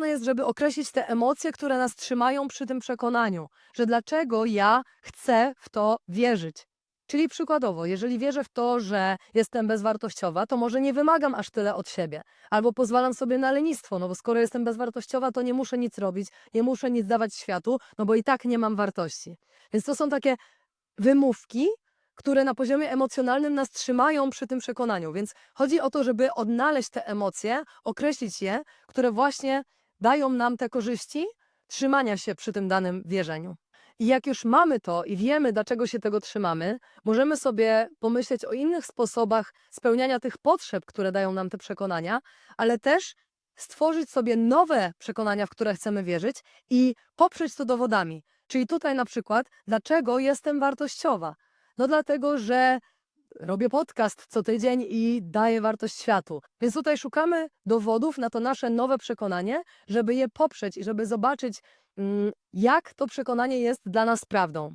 ważne jest, żeby określić te emocje, które nas trzymają przy tym przekonaniu, że dlaczego ja chcę w to wierzyć. Czyli przykładowo, jeżeli wierzę w to, że jestem bezwartościowa, to może nie wymagam aż tyle od siebie, albo pozwalam sobie na lenistwo, no bo skoro jestem bezwartościowa, to nie muszę nic robić, nie muszę nic dawać światu, no bo i tak nie mam wartości. Więc to są takie wymówki, które na poziomie emocjonalnym nas trzymają przy tym przekonaniu. Więc chodzi o to, żeby odnaleźć te emocje, określić je, które właśnie dają nam te korzyści trzymania się przy tym danym wierzeniu. I jak już mamy to i wiemy, dlaczego się tego trzymamy, możemy sobie pomyśleć o innych sposobach spełniania tych potrzeb, które dają nam te przekonania, ale też stworzyć sobie nowe przekonania, w które chcemy wierzyć i poprzeć to dowodami. Czyli tutaj na przykład, dlaczego jestem wartościowa? No dlatego, że robię podcast co tydzień i daję wartość światu. Więc tutaj szukamy dowodów na to nasze nowe przekonanie, żeby je poprzeć i żeby zobaczyć, mm, jak to przekonanie jest dla nas prawdą.